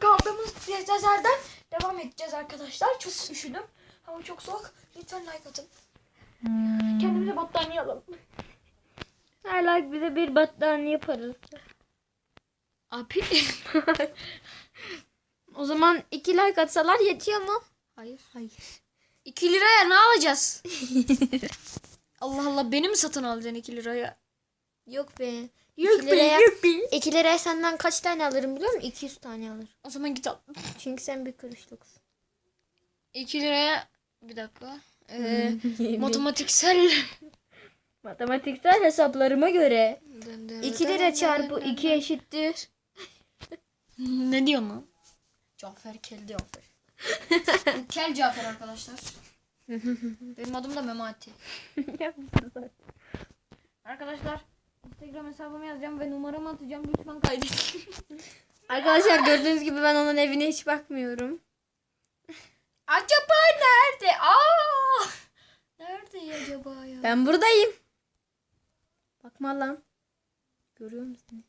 Kaldığımız yerden devam edeceğiz arkadaşlar. Çok üşüdüm. Hava çok soğuk. Lütfen like atın. Kendimize battaniye alalım. Hala bize bir battaniye yaparız. Abi. O zaman iki like atsalar yetiyor mu? Hayır. Hayır. 2 liraya ne alacağız? Allah Allah beni mi satın alacaksın 2 liraya? Yok be. Yok İki liraya, be. 2 liraya senden kaç tane alırım biliyor musun? 200 tane alır. O zaman git al. Çünkü sen bir kuruşluksun. 2 liraya bir dakika. Ee, matematiksel. Matematiksel hesaplarıma göre Dın dın 2 dın lira çarpı dın 2 eşittir. Ne diyorsun lan? Cafer Kel Cafer. Kel Cafer arkadaşlar. Benim adım da Memati. Arkadaşlar Instagram hesabımı yazacağım ve numaramı atacağım. Lütfen kaydedin. Arkadaşlar gördüğünüz gibi ben onun evine hiç bakmıyorum. acaba nerede? Aa! Nerede acaba ya? Ben buradayım. Bakma lan. Görüyor musun?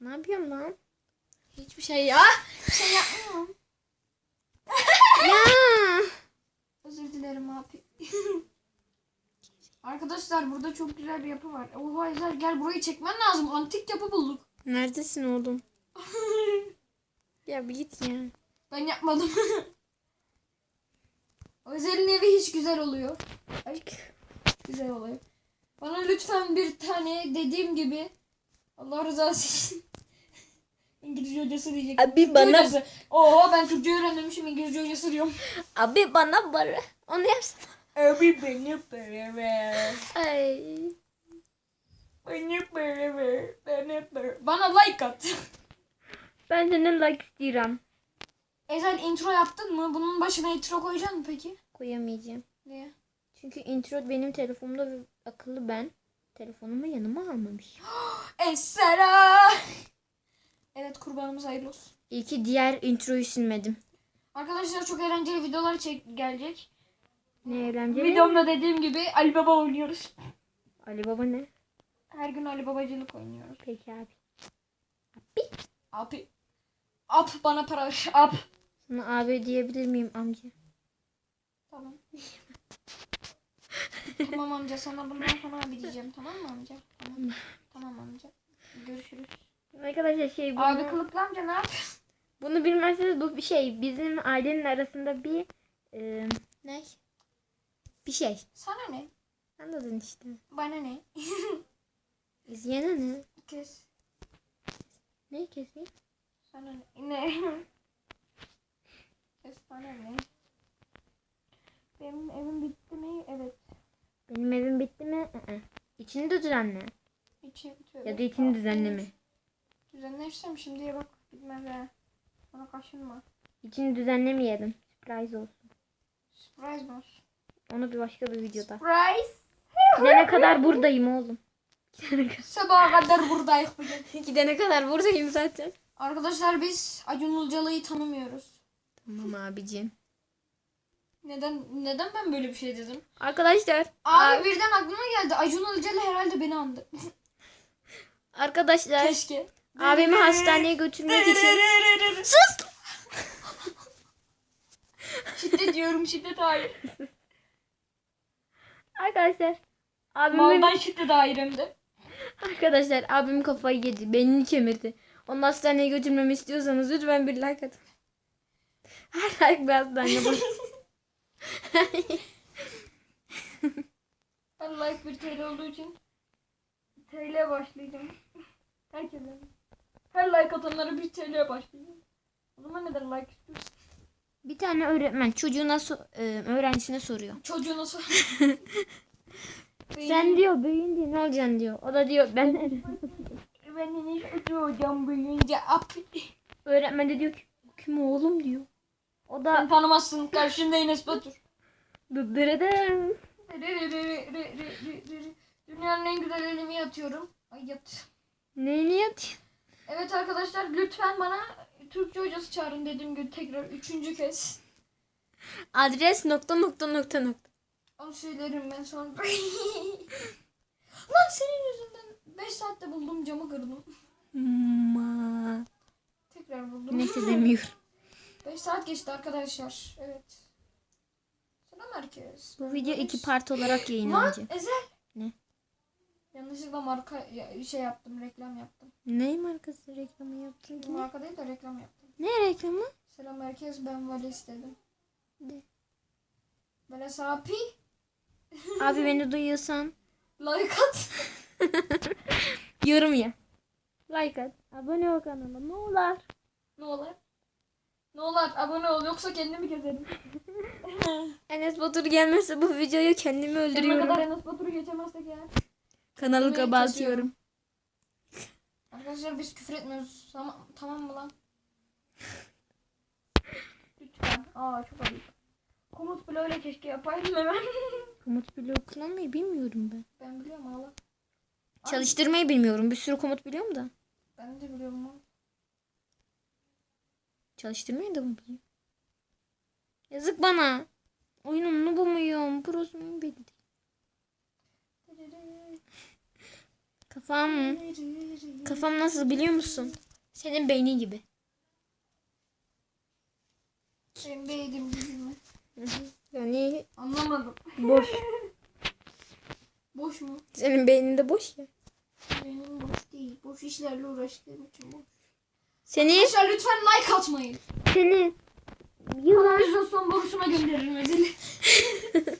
Ne yapıyorsun lan? Hiçbir şey ya. Bir şey yapmıyorum. ya. Dilerim abi. Arkadaşlar burada çok güzel bir yapı var. Oha Ezel gel burayı çekmen lazım. Antik yapı bulduk. Neredesin oğlum? ya bir git ya. Ben yapmadım. Özel'in evi hiç güzel oluyor. Ay, güzel oluyor. Bana lütfen bir tane dediğim gibi Allah rızası için İngilizce hocası diyecek. Abi bana- hocası. Oha ben Türkçe öğrenmemişim İngilizce hocası diyorum. Abi bana bara. Onu yapsana. Abi beni beraber. Ay. Beni beraber. Beni beraber. Bana like at. Ben senin like istiyorum. Ezel intro yaptın mı? Bunun başına intro koyacaksın mı peki? Koyamayacağım. Niye? Çünkü intro benim telefonumda akıllı ben. Telefonumu yanıma almamışım. Esra. Evet kurbanımız hayırlı olsun. İyi ki diğer introyu silmedim. Arkadaşlar çok eğlenceli videolar çek gelecek. Ne eğlenceli. Videomda dediğim gibi Ali Baba oynuyoruz. Ali Baba ne? Her gün Ali Babacılık oynuyoruz. Peki abi. Abi. Ap bana para ver. Ap. Sana abi diyebilir miyim amca? Tamam. tamam amca sana bundan sonra abi diyeceğim tamam mı amca? Tamam. Tamam amca. Görüşürüz. Arkadaşlar şey bunu, Abi kılıklı amca ne yapıyorsun? bunu bilmezseniz bu bir şey. Bizim ailenin arasında bir e, ne? Bir şey. Sana ne? Anladın işte. Bana ne? İzleyene ne? Kes. Ne keseyim? Sana ne? Ne? Kes bana ne? Benim evim bitti mi? Evet. Benim evim bitti mi? Hı İçini de düzenle. İçi tövbe. Ya da içini düzenleme. Düzenlersem şimdiye bak bilmem be. Bana kaşınma. İçini düzenlemeyelim. Surprise olsun. Surprise mi olsun? Onu bir başka bir videoda. Surprise. Gidene kadar buradayım oğlum. Sabaha kadar buradayız bugün. Gidene kadar buradayım zaten. Arkadaşlar biz Acun Ilıcalı'yı tanımıyoruz. Tamam abicim. Neden neden ben böyle bir şey dedim? Arkadaşlar. Abi birden aklıma geldi. Acun Ilıcalı herhalde beni andı. Arkadaşlar. Keşke. Abimi hastaneye götürmek için. Sus! şiddet diyorum şiddet hayır. Arkadaşlar. Abimin, Maldan şiddet hayır hem de. arkadaşlar abim kafayı yedi. Beynini kemirdi. Onu hastaneye götürmemi istiyorsanız lütfen bir like atın. Her like bir hastane bak. Ben like bir TL olduğu için TL başlayacağım. Herkese. Her like atanlara bir TL başlayacağım. O zaman neden like istiyorsun? Bir tane öğretmen çocuğuna so- e, öğrencisine soruyor. Çocuğuna sor. Sen diyor büyüyünce ne olacaksın diyor. O da diyor ben Ben ne çocuğum büyüyünce ap. öğretmen de diyor ki kim oğlum diyor. O Sen da tanımazsın karşında Enes Batur. dıdırıdım. Dünyanın en güzel elimi yatıyorum. Ay yat. Neyini yatıyor? Evet arkadaşlar lütfen bana Türkçe hocası çağırın dediğim gibi tekrar üçüncü kez. Adres nokta nokta nokta nokta. Onu söylerim ben sonra. buldum camı kırdım. Ma. Tekrar buldum. Neyse demiyorum. 5 saat geçti arkadaşlar. Evet. Selam herkes. Bu video iki part olarak Lan yayınlanacak. Ezel. Ne? Yanlışlıkla marka şey yaptım reklam yaptım. Ne markası reklamı yaptın ki? Marka değil de reklam yaptım. Ne reklamı? Selam herkes ben Vales dedim. De. Vales abi. Abi beni duyuyorsan Like at. yorum ya. Like at. Abone ol kanalıma. Ne olur. ne olur? Ne olur abone ol yoksa kendimi gezerim. Enes Batur gelmezse bu videoyu kendimi Ne öldürüyorum. kadar Enes Batur'u geçemezsek ya. Kanalı kapatıyorum. Arkadaşlar biz küfür etmiyoruz. Tamam, tamam mı lan? Lütfen. Aa çok ayıp. Komut bloğuyla keşke yapaydım hemen. Komut bloğu kullanmayı bilmiyorum ben. ben biliyorum ağla. Ay, Çalıştırmayı bilmiyorum. Bir sürü komut biliyorum da. Ben de biliyorum lan. Çalıştırmayı da mı biliyorum? Yazık bana. Oyunun noobu muyum? Prosu muyum belli değil. Kafam Kafam nasıl biliyor musun? Senin beynin gibi. Ben beydim gibi mi? Yani Anlamadım. boş. Boş mu? Senin beynin de boş ya. Benim boş değil. Boş işlerle uğraştığım için boş. Seni Arkadaşlar lütfen like atmayın. seni Yılan son borusuna gönderirim özeli.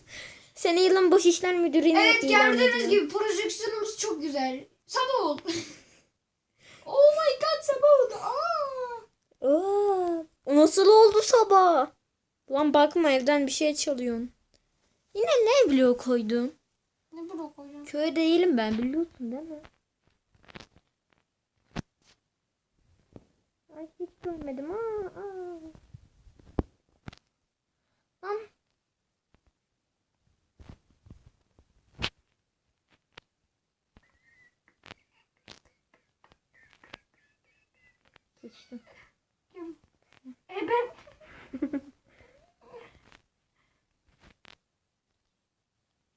seni yılın boş işler müdürüne Evet ilan gördüğünüz gibi projeksiyonumuz çok güzel. Sabah oldu. oh my god sabah oldu. Aa. Aa, nasıl oldu sabah? Lan bakma evden bir şey çalıyorsun. Yine ne bloğu koydun? Ne blok koyacağım? Köy değilim ben biliyorsun değil mi? Ay hiç görmedim. Aa, aa. Lan. Geçtim. E ben...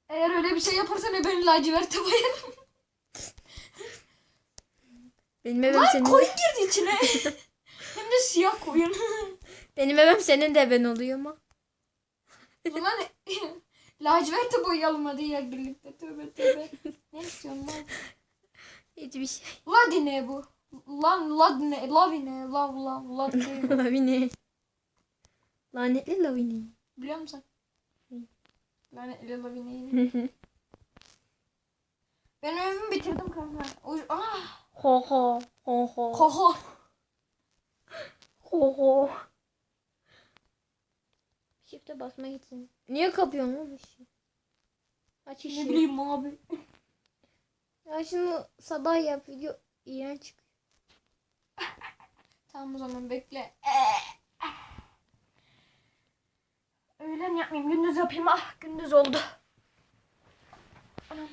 Eğer öyle bir şey yaparsan e beni laciverte boyarım. Benim evim Lan senin koyun girdi içine. Hem de siyah koyun. Benim evim senin de evin oluyor mu? zaman laciverte boyayalım hadi ya birlikte. Tövbe tövbe. ne istiyorsun lan? Hiçbir şey. Ladine bu. Lan ladine. Lavine. Lav lav. Ladine. Lavini. Lanetli Lavini. Biliyor musun? Lanetli lavineyi. Ben evimi bitirdim kanka. Ah. Ho ho. Ho ho. Koho. Ho ho. Shift'e basma gitsin. Niye kapıyorsun lan ışığı? Aç Ne ışığı. bileyim abi. Ya şunu sabah yap video iğrenç çıkıyor. Tamam o zaman bekle. Öğlen yapmayayım gündüz yapayım. Ah gündüz oldu. Anam.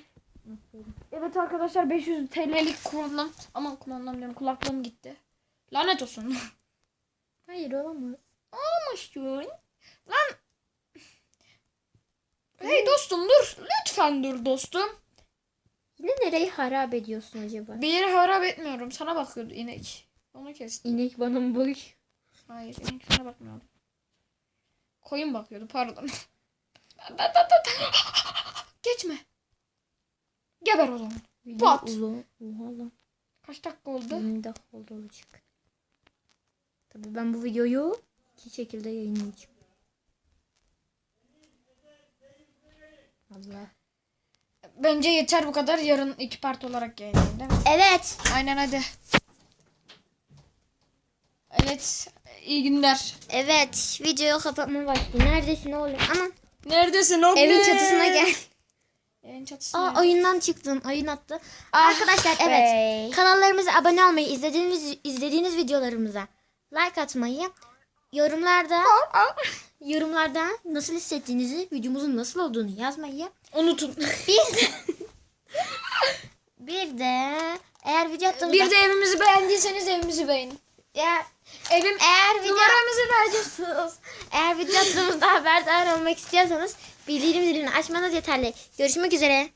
Evet arkadaşlar 500 TL'lik kumandam. Aman kumandam diyorum kulaklığım gitti. Lanet olsun. Hayır olamaz. Olmuşsun. Lan. Hey dostum dur. Lütfen dur dostum. Yine nereyi harap ediyorsun acaba? Bir yere harap etmiyorum. Sana bakıyordu inek. Onu kestim. İnek bana mı bakıyor? Hayır inek sana bakmıyordu. Koyun bakıyordu pardon. Geçme. Geber o zaman. Pat. Oha lan. Kaç dakika oldu? 20 dakika oldu olacak. Tabii ben bu videoyu iki şekilde yayınlayacağım. Allah. Bence yeter bu kadar. Yarın iki part olarak yayınlayayım değil mi? Evet. Aynen hadi. Evet. iyi günler. Evet. Videoyu kapatma vakti. Neredesin oğlum? Aman. Neredesin oğlum? Evin çatısına gel. Evin çatısına. Aa oyundan çıktın. Oyun attı. Ah Arkadaşlar be. evet. Kanallarımıza abone olmayı, izlediğiniz izlediğiniz videolarımıza like atmayı, yorumlarda yorumlarda nasıl hissettiğinizi, videomuzun nasıl olduğunu yazmayı. Unutun. Bir de, bir de eğer video attığımızda Bir de evimizi beğendiyseniz evimizi beğenin. Ya, Evim eğer video numaramızı vereceksiniz. eğer video attığımızda haberdar olmak istiyorsanız bildirim zilini açmanız yeterli. Görüşmek üzere.